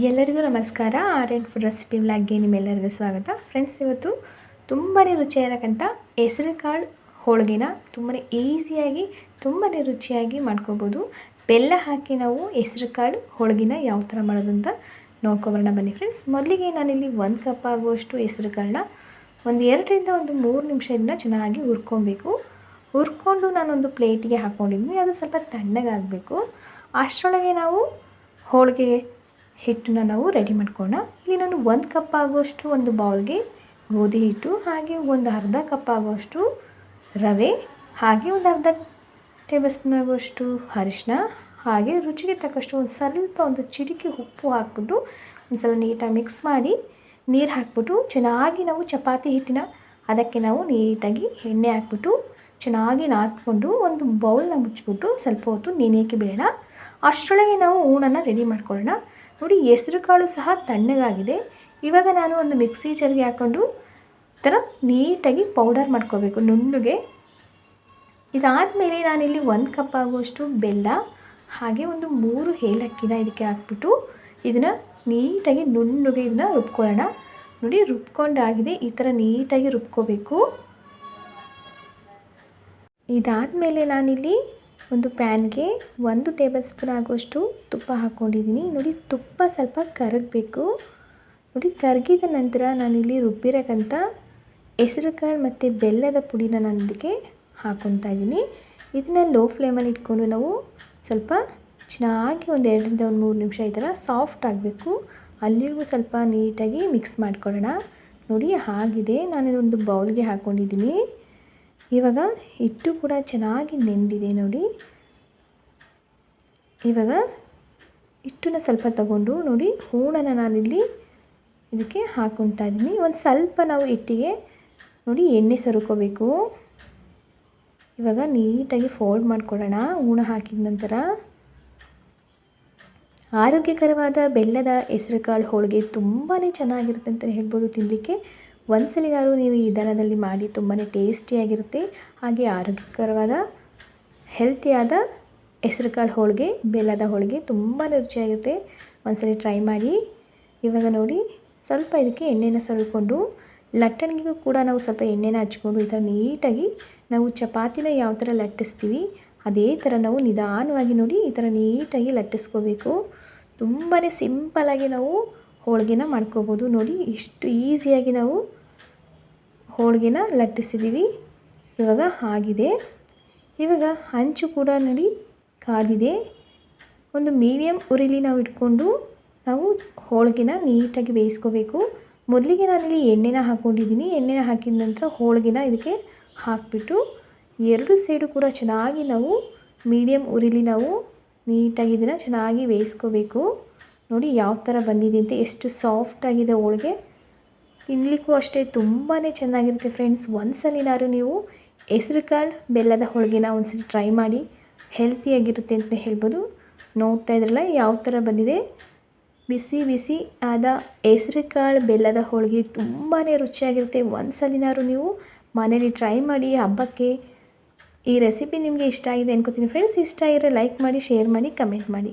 ಎಲ್ಲರಿಗೂ ನಮಸ್ಕಾರ. R and food recipe ವ್ಲಾಗ್ಗೆ ನಿಮ್ಮೆಲ್ಲರಿಗೂ ಸ್ವಾಗತ. ಫ್ರೆಂಡ್ಸ್ ಇವತ್ತು ತುಂಬಾ ರುಚಿಯಾಗಿರಕ್ಕಂಥ ಹೆಸರು ಕಾಳು ಹೋಳಿಗೆನ ತುಂಬಾ ಈಸಿಯಾಗಿ ತುಂಬಾ ರುಚಿಯಾಗಿ ಮಾಡ್ಕೋಬೋದು. ಬೆಲ್ಲ ಹಾಕಿ ನಾವು ಹೆಸರು ಕಾಳು ಹೋಳಿಗೆನ ಯಾವ ಥರ ಮಾಡೋದು ಅಂತ ನೋಡ್ಕೊಬರೋಣ ಬನ್ನಿ ಫ್ರೆಂಡ್ಸ್ ಮೊದಲಿಗೆ ನಾನಿಲ್ಲಿ ಒಂದು ಕಪ್ ಆಗುವಷ್ಟು ಹೆಸರು ಕಾಳನ್ನ ಒಂದು ಎರಡರಿಂದ ಒಂದು ಮೂರು ನಿಮಿಷ ಇದನ್ನ ಚೆನ್ನಾಗಿ ಹುರ್ಕೊಬೇಕು. ಹುರ್ಕೊಂಡು ನಾನೊಂದು ಪ್ಲೇಟಿಗೆ ಹಾಕ್ಕೊಂಡಿದ್ದೀನಿ ಅದು ಸ್ವಲ್ಪ ತಣ್ಣಗಾಗಬೇಕು. ಅಷ್ಟರೊಳಗೆ ನಾವು ಹೋಳಿಗೆ ಹಿಟ್ಟನ್ನ ನಾವು ರೆಡಿ ಮಾಡ್ಕೋಣ ಇಲ್ಲಿ ನಾನು ಒಂದು ಕಪ್ ಆಗುವಷ್ಟು ಒಂದು ಬೌಲ್ಗೆ ಗೋಧಿ ಹಿಟ್ಟು, ಹಾಗೆ ಒಂದು ಅರ್ಧ ಕಪ್ ಆಗುವಷ್ಟು ರವೆ, ಹಾಗೆ ಒಂದು ಅರ್ಧ ಟೇಬಲ್ ಸ್ಪೂನ್ ಆಗುವಷ್ಟು ಅರಿಶಿನ ಹಾಗೆ ರುಚಿಗೆ ತಕ್ಕಷ್ಟು ಒಂದು ಸ್ವಲ್ಪ ಒಂದು ಚಿಟಿಕೆ ಉಪ್ಪು ಹಾಕ್ಬಿಟ್ಟು ಒಂದು ಸಲ ನೀಟಾಗಿ ಮಿಕ್ಸ್ ಮಾಡಿ ನೀರು ಹಾಕ್ಬಿಟ್ಟು ಚೆನ್ನಾಗಿ ನಾವು ಚಪಾತಿ ಹಿಟ್ಟಿನ ಅದಕ್ಕೆ ನಾವು ನೀಟಾಗಿ ಎಣ್ಣೆ ಹಾಕ್ಬಿಟ್ಟು ಚೆನ್ನಾಗಿ ನಾದ್ಕೊಂಡು ಒಂದು ಬೌಲ್ನ ಮುಚ್ಚಿಬಿಟ್ಟು ಸ್ವಲ್ಪ ಹೊತ್ತು ನೆನೆಯೋಕ್ಕೆ ಬಿಡೋಣ. ಅಷ್ಟರೊಳಗೆ ನಾವು ಹೂಣನ್ನು ರೆಡಿ ಮಾಡ್ಕೊಳ್ಳೋಣ ನೋಡಿ, ಹೆಸ್ರು ಕಾಳು ಸಹ ತಣ್ಣಗಾಗಿದೆ. ಇವಾಗ ನಾನು ಒಂದು ಮಿಕ್ಸಿ ಜರ್ಗೆ ಹಾಕ್ಕೊಂಡು ಥರ ನೀಟಾಗಿ ಪೌಡರ್ ಮಾಡ್ಕೋಬೇಕು ನುಣ್ಣಗೆ. ಇದಾದಮೇಲೆ ನಾನಿಲ್ಲಿ ಒಂದು ಕಪ್ ಆಗುವಷ್ಟು ಬೆಲ್ಲ, ಹಾಗೆ ಒಂದು ಮೂರು ಏಲಕ್ಕಿನ ಇದಕ್ಕೆ ಹಾಕ್ಬಿಟ್ಟು ಇದನ್ನು ನೀಟಾಗಿ ನುಣ್ಣಗೆ ಇದನ್ನ ರುಬ್ಕೊಳ್ಳೋಣ. ನೋಡಿ, ರುಬ್ಕೊಂಡಾಗಿದೆ, ಈ ಥರ ನೀಟಾಗಿ ರುಬ್ಕೋಬೇಕು. ಇದಾದಮೇಲೆ ನಾನಿಲ್ಲಿ ಒಂದು ಪ್ಯಾನ್ಗೆ ಒಂದು ಟೇಬಲ್ ಸ್ಪೂನ್ ಆಗುವಷ್ಟು ತುಪ್ಪ ಹಾಕ್ಕೊಂಡಿದ್ದೀನಿ. ನೋಡಿ, ತುಪ್ಪ ಸ್ವಲ್ಪ ಕರಗಬೇಕು. ನೋಡಿ, ಕರಗಿದ ನಂತರ ನಾನಿಲ್ಲಿ ರುಬ್ಬಿರೋಕ್ಕಂಥ ಹೆಸರುಕಾಳು ಮತ್ತು ಬೆಲ್ಲದ ಪುಡಿನ ನಾನು ಇದಕ್ಕೆ ಹಾಕ್ಕೊತಾ ಇದ್ದೀನಿ. ಇದನ್ನ ಲೋ ಫ್ಲೇಮಲ್ಲಿ ಇಟ್ಕೊಂಡು ನಾವು ಸ್ವಲ್ಪ ಚೆನ್ನಾಗಿ ಒಂದು ಎರಡರಿಂದ ಒಂದು ಮೂರು ನಿಮಿಷ ಈ ಥರ ಸಾಫ್ಟ್ ಆಗಬೇಕು. ಅಲ್ಲಿಗೂ ಸ್ವಲ್ಪ ನೀಟಾಗಿ ಮಿಕ್ಸ್ ಮಾಡ್ಕೊಳ್ಳೋಣ. ನೋಡಿ, ಆಗಿದೆ. ನಾನು ಒಂದು ಬೌಲ್ಗೆ ಹಾಕ್ಕೊಂಡಿದ್ದೀನಿ. ಇವಾಗ ಹಿಟ್ಟು ಕೂಡ ಚೆನ್ನಾಗಿ ನೆಂದಿದೆ ನೋಡಿ. ಇವಾಗ ಹಿಟ್ಟನ್ನ ಸ್ವಲ್ಪ ತಗೊಂಡು ನೋಡಿ ಹೂಣನ ನಾನಿಲ್ಲಿ ಇದಕ್ಕೆ ಹಾಕ್ಕೊತಾ ಇದ್ದೀನಿ. ಒಂದು ಸ್ವಲ್ಪ ನಾವು ಹಿಟ್ಟಿಗೆ ನೋಡಿ ಎಣ್ಣೆ ಸರುಕೋಬೇಕು. ಇವಾಗ ನೀಟಾಗಿ ಫೋಲ್ಡ್ ಮಾಡ್ಕೊಳ್ಳೋಣ ಹೂಣ ಹಾಕಿದ ನಂತರ. ಆರೋಗ್ಯಕರವಾದ ಬೆಲ್ಲದ ಹೆಸರುಕಾಳು ಹೋಳಿಗೆ ತುಂಬಾ ಚೆನ್ನಾಗಿರುತ್ತೆ ಅಂತಲೇ ಹೇಳ್ಬೋದು ತಿನ್ನಲಿಕ್ಕೆ ಒಂದ್ಸಲಿನಾದ್ರು ನೀವು ಈ ದರದಲ್ಲಿ ಮಾಡಿ ತುಂಬಾ ಟೇಸ್ಟಿಯಾಗಿರುತ್ತೆ ಹಾಗೆ ಆರೋಗ್ಯಕರವಾದ ಹೆಲ್ತಿಯಾದ ಹೆಸರುಕಾಳು ಹೋಳಿಗೆ, ಬೆಲ್ಲದ ಹೋಳಿಗೆ ತುಂಬಾ ರುಚಿಯಾಗಿರುತ್ತೆ. ಒಂದ್ಸಲಿ ಟ್ರೈ ಮಾಡಿ, ಇವಾಗ ನೋಡಿ, ಸ್ವಲ್ಪ ಇದಕ್ಕೆ ಎಣ್ಣೆನ ಸವರಿಕೊಂಡು ಲಟ್ಟಣಿಗೂ ಕೂಡ ನಾವು ಸ್ವಲ್ಪ ಎಣ್ಣೆನ ಹಚ್ಕೊಂಡು ಈ ಥರ ನೀಟಾಗಿ ನಾವು ಚಪಾತಿನ ಯಾವ ಥರ ಲಟ್ಟಿಸ್ತೀವಿ, ಅದೇ ಥರ ನಾವು ನಿಧಾನವಾಗಿ ನೋಡಿ ಈ ಥರ ನೀಟಾಗಿ ಲಟ್ಟಿಸ್ಕೋಬೇಕು. ತುಂಬಾ ಸಿಂಪಲಾಗಿ ನಾವು ಹೋಳಿಗೆನ ಮಾಡ್ಕೋಬೋದು. ನೋಡಿ, ಇಷ್ಟು ಈಸಿಯಾಗಿ ನಾವು ಹೋಳಿಗೆನ ಲಟ್ಟಿಸಿದ್ದೀವಿ ಇವಾಗ ಆಗಿದೆ. ಇವಾಗ ಹಂಚು ಕೂಡ ನೋಡಿ ಕಾದಿದೆ. ಒಂದು ಮೀಡಿಯಮ್ ಉರಿಲಿ ನಾವು ಇಟ್ಕೊಂಡು ನಾವು ಹೋಳಿಗೆನ ನೀಟಾಗಿ ಬೇಯಿಸ್ಕೋಬೇಕು. ಮೊದಲಿಗೆ ನಾನಿಲ್ಲಿ ಎಣ್ಣೆನ ಹಾಕ್ಕೊಂಡಿದ್ದೀನಿ ಎಣ್ಣೆನ ಹಾಕಿದ ನಂತರ ಹೋಳಿಗೆನ ಇದಕ್ಕೆ ಹಾಕಿಬಿಟ್ಟು ಎರಡು ಸೈಡು ಕೂಡ ಚೆನ್ನಾಗಿ ನಾವು ಮೀಡಿಯಮ್ ಉರಿಲಿ ನಾವು ನೀಟಾಗಿ ಇದನ್ನು ಚೆನ್ನಾಗಿ ಬೇಯಿಸ್ಕೋಬೇಕು. ನೋಡಿ ಯಾವ ಥರ ಬಂದಿದೆ ಅಂತ, ಎಷ್ಟು ಸಾಫ್ಟಾಗಿದೆ ಹೋಳಿಗೆ. ತಿನ್ನಲಿಕ್ಕೂ ಅಷ್ಟೇ ತುಂಬಾ ಚೆನ್ನಾಗಿರುತ್ತೆ ಫ್ರೆಂಡ್ಸ್. ಒಂದ್ಸಲಿನಾದ್ರು ನೀವು ಹೆಸ್ರು ಕಾಳು ಬೆಲ್ಲದ ಹೋಳಿಗೆನ ಒಂದ್ಸಲಿ ಟ್ರೈ ಮಾಡಿ. ಹೆಲ್ತಿಯಾಗಿರುತ್ತೆ ಅಂತ ಹೇಳ್ಬೋದು. ನೋಡ್ತಾ ಇದ್ರಲ್ಲ ಯಾವ ಥರ ಬಂದಿದೆ. ಬಿಸಿ ಬಿಸಿ ಆದ ಹೆಸ್ರು ಕಾಳು ಬೆಲ್ಲದ ಹೋಳಿಗೆ ತುಂಬಾ ರುಚಿಯಾಗಿರುತ್ತೆ. ಒಂದ್ಸಲಿನಾದ್ರು ನೀವು ಮನೇಲಿ ಟ್ರೈ ಮಾಡಿ ಹಬ್ಬಕ್ಕೆ. ಈ ರೆಸಿಪಿ ನಿಮಗೆ ಇಷ್ಟ ಆಗಿದೆ ಅನ್ಕೋತೀನಿ ಫ್ರೆಂಡ್ಸ್. ಇಷ್ಟ ಆಗಿದ್ರೆ ಲೈಕ್ ಮಾಡಿ, ಶೇರ್ ಮಾಡಿ, ಕಮೆಂಟ್ ಮಾಡಿ.